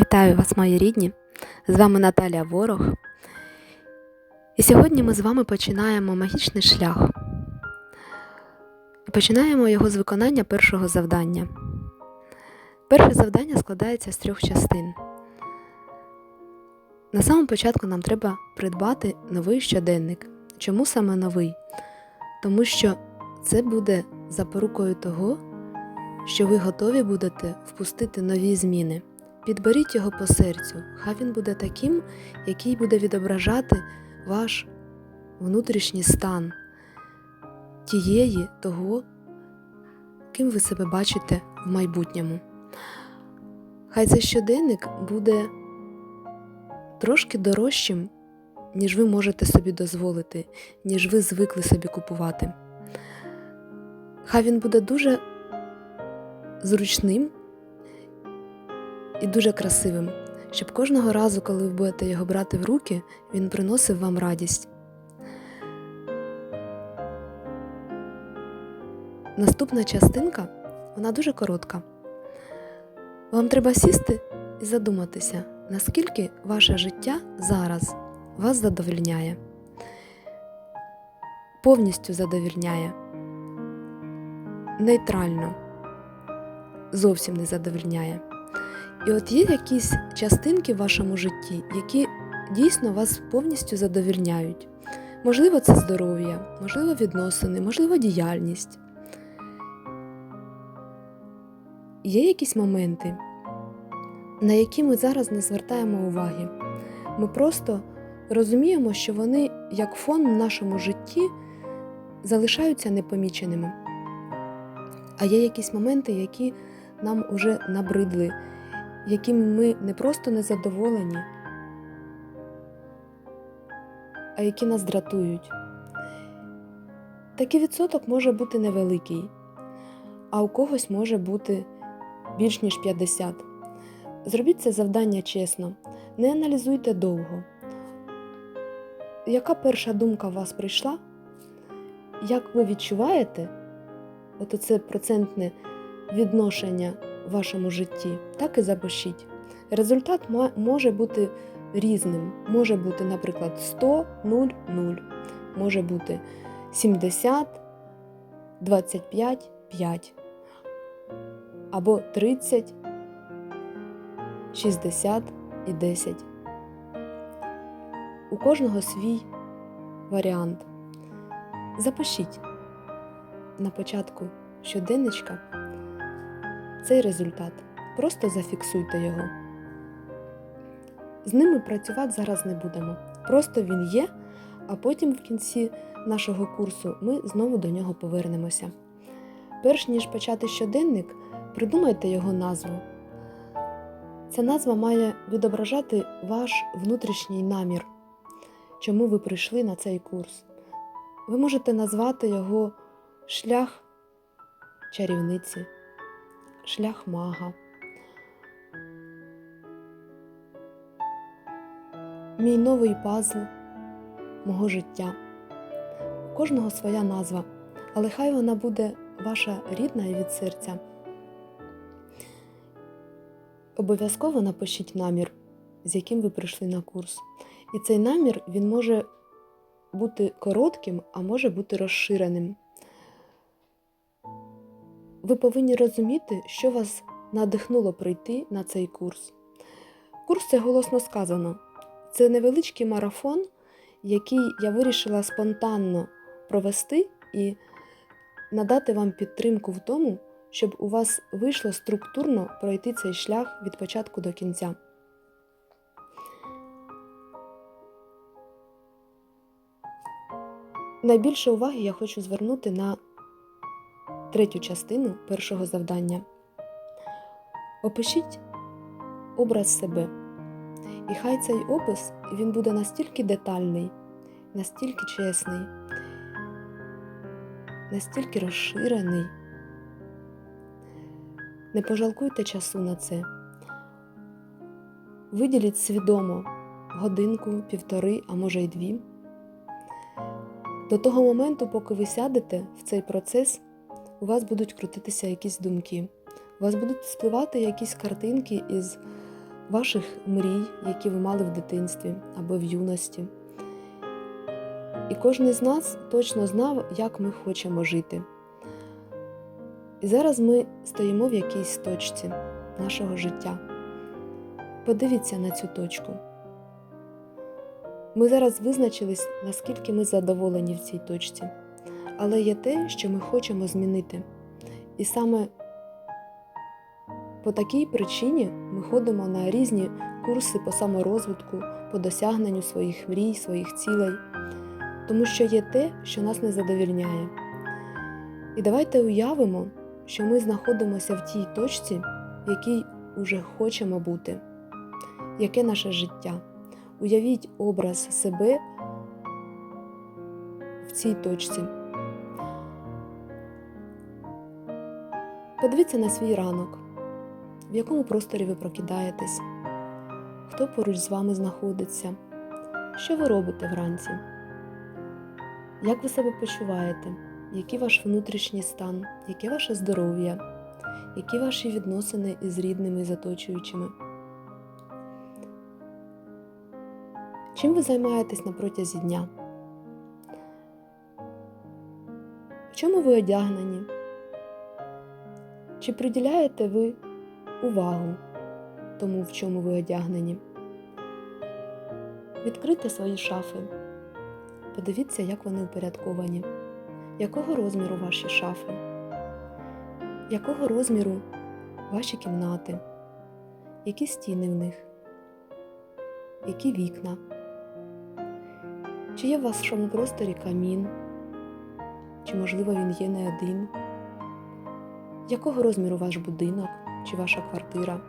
Вітаю вас, мої рідні! З вами Наталія Ворог. І сьогодні ми з вами починаємо магічний шлях. Починаємо його з виконання першого завдання. Перше завдання складається з трьох частин. На самому початку нам треба придбати новий щоденник. Чому саме новий? Тому що це буде запорукою того, що ви готові будете впустити нові зміни. Підберіть його по серцю, хай він буде таким, який буде відображати ваш внутрішній стан тієї того, ким ви себе бачите в майбутньому. Хай цей щоденник буде трошки дорожчим, ніж ви можете собі дозволити, ніж ви звикли собі купувати. Хай він буде дуже зручним і дуже красивим, щоб кожного разу, коли ви будете його брати в руки, він приносив вам радість. Наступна частинка вона дуже коротка. Вам треба сісти і задуматися, наскільки ваше життя зараз вас задовольняє, повністю задовільняє, нейтрально, зовсім не задовольняє. І от є якісь частинки в вашому житті, які дійсно вас повністю задовільняють. Можливо, це здоров'я, можливо, відносини, можливо, діяльність. Є якісь моменти, на які ми зараз не звертаємо уваги. Ми просто розуміємо, що вони, як фон в нашому житті, залишаються непоміченими. А є якісь моменти, які нам уже набридли якими ми не просто не задоволені, а які нас дратують. Такий відсоток може бути невеликий, а у когось може бути більш ніж 50. Зробіть це завдання чесно, не аналізуйте довго. Яка перша думка у вас прийшла? Як ви відчуваєте оце процентне відношення в вашому житті, так і запишіть. Результат може бути різним. Може бути, наприклад, 100, 0, 0. Може бути 70, 25, 5. Або 30, 60 і 10. У кожного свій варіант. Запишіть на початку щоденничка цей результат. Просто зафіксуйте його. З ними працювати зараз не будемо. Просто він є, а потім в кінці нашого курсу ми знову до нього повернемося. Перш ніж почати щоденник, придумайте його назву. Ця назва має відображати ваш внутрішній намір, чому ви прийшли на цей курс. Ви можете назвати його шлях чарівниці шлях мага. Мій новий пазл мого життя. У кожного своя назва, але хай вона буде ваша рідна і від серця. Обов'язково напишіть намір, з яким ви прийшли на курс. І цей намір він може бути коротким, а може бути розширеним. Ви повинні розуміти, що вас надихнуло прийти на цей курс. Курс це голосно сказано. Це невеличкий марафон, який я вирішила спонтанно провести і надати вам підтримку в тому, щоб у вас вийшло структурно пройти цей шлях від початку до кінця. Найбільше уваги я хочу звернути на третю частину першого завдання. Опишіть образ себе. І хай цей опис він буде настільки детальний, настільки чесний, настільки розширений. Не пожалкуйте часу на це. Виділіть свідомо годинку, півтори, а може й дві. До того моменту, поки ви сядете в цей процес у вас будуть крутитися якісь думки, у вас будуть спливати якісь картинки із ваших мрій, які ви мали в дитинстві або в юності. І кожен з нас точно знав, як ми хочемо жити. І зараз ми стоїмо в якійсь точці нашого життя. Подивіться на цю точку. Ми зараз визначились, наскільки ми задоволені в цій точці, але є те, що ми хочемо змінити. І саме по такій причині ми ходимо на різні курси по саморозвитку, по досягненню своїх мрій, своїх цілей, тому що є те, що нас не задовільняє. І давайте уявимо, що ми знаходимося в тій точці, в якій уже хочемо бути. Яке наше життя? Уявіть образ себе в цій точці. Подивіться на свій ранок, в якому просторі ви прокидаєтесь, хто поруч з вами знаходиться, що ви робите вранці, як ви себе почуваєте, який ваш внутрішній стан, яке ваше здоров'я, які ваші відносини із рідними і з оточуючими. Чим ви займаєтесь на протязі дня? В чому ви одягнені? Чи приділяєте ви увагу тому, в чому ви одягнені? Відкрийте свої шафи. Подивіться, як вони упорядковані. Якого розміру ваші шафи? Якого розміру ваші кімнати? Які стіни в них? Які вікна? Чи є в вашому просторі камін? Чи, можливо, він є не один? Якого розміру ваш будинок чи ваша квартира?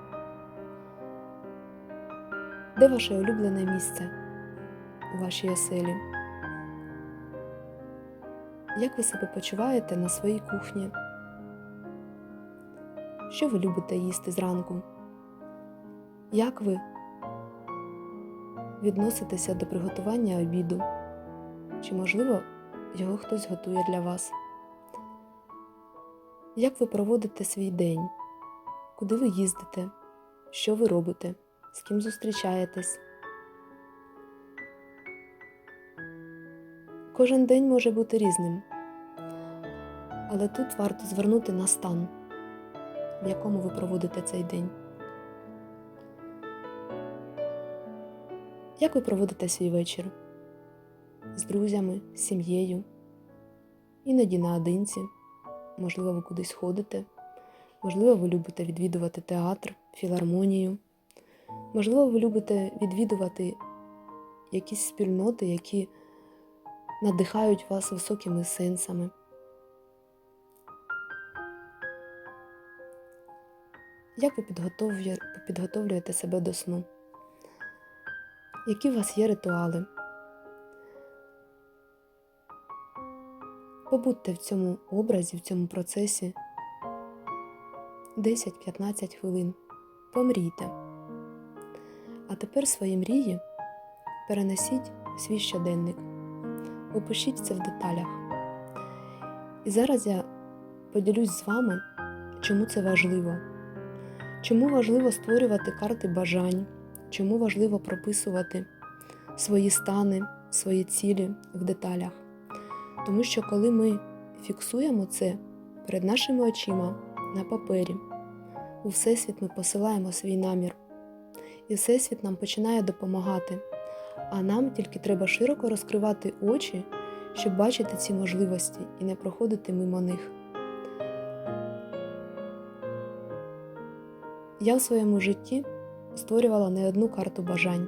Де ваше улюблене місце у вашій оселі? Як ви себе почуваєте на своїй кухні? Що ви любите їсти зранку? Як ви відноситеся до приготування обіду? Чи, можливо, його хтось готує для вас? Як ви проводите свій день? Куди ви їздите? Що ви робите? З ким зустрічаєтесь? Кожен день може бути різним, але тут варто звернути на стан, в якому ви проводите цей день. Як ви проводите свій вечір? З друзями, з сім'єю, іноді наодинці, можливо, ви кудись ходите, можливо, ви любите відвідувати театр, філармонію, можливо, ви любите відвідувати якісь спільноти, які надихають вас високими сенсами. Як ви підготовлює- підготовлюєте себе до сну? Які у вас є ритуали? Побудьте в цьому образі, в цьому процесі 10-15 хвилин. Помрійте. А тепер свої мрії перенесіть свій щоденник. Опишіть це в деталях. І зараз я поділюсь з вами, чому це важливо. Чому важливо створювати карти бажань, чому важливо прописувати свої стани, свої цілі в деталях. Тому що коли ми фіксуємо це перед нашими очима на папері, у Всесвіт ми посилаємо свій намір, і Всесвіт нам починає допомагати. А нам тільки треба широко розкривати очі, щоб бачити ці можливості і не проходити мимо них. Я в своєму житті створювала не одну карту бажань.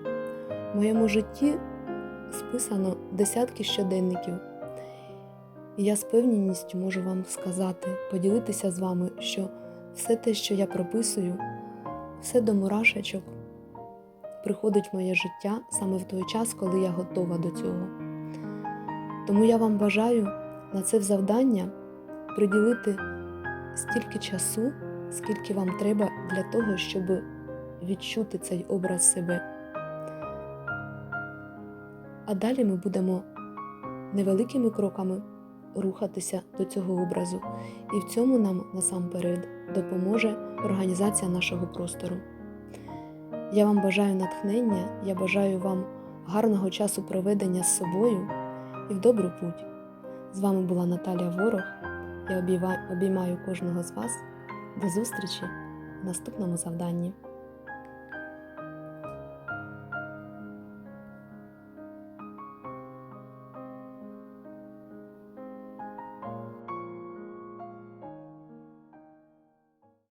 В моєму житті списано десятки щоденників. І я з певністю можу вам сказати, поділитися з вами, що все те, що я прописую, все до мурашечок приходить в моє життя саме в той час, коли я готова до цього. Тому я вам бажаю на це завдання приділити стільки часу, скільки вам треба для того, щоб відчути цей образ себе. А далі ми будемо невеликими кроками рухатися до цього образу, і в цьому нам насамперед допоможе організація нашого простору. Я вам бажаю натхнення, я бажаю вам гарного часу проведення з собою і в добру путь. З вами була Наталія Ворог. Я обіймаю кожного з вас. До зустрічі в наступному завданні.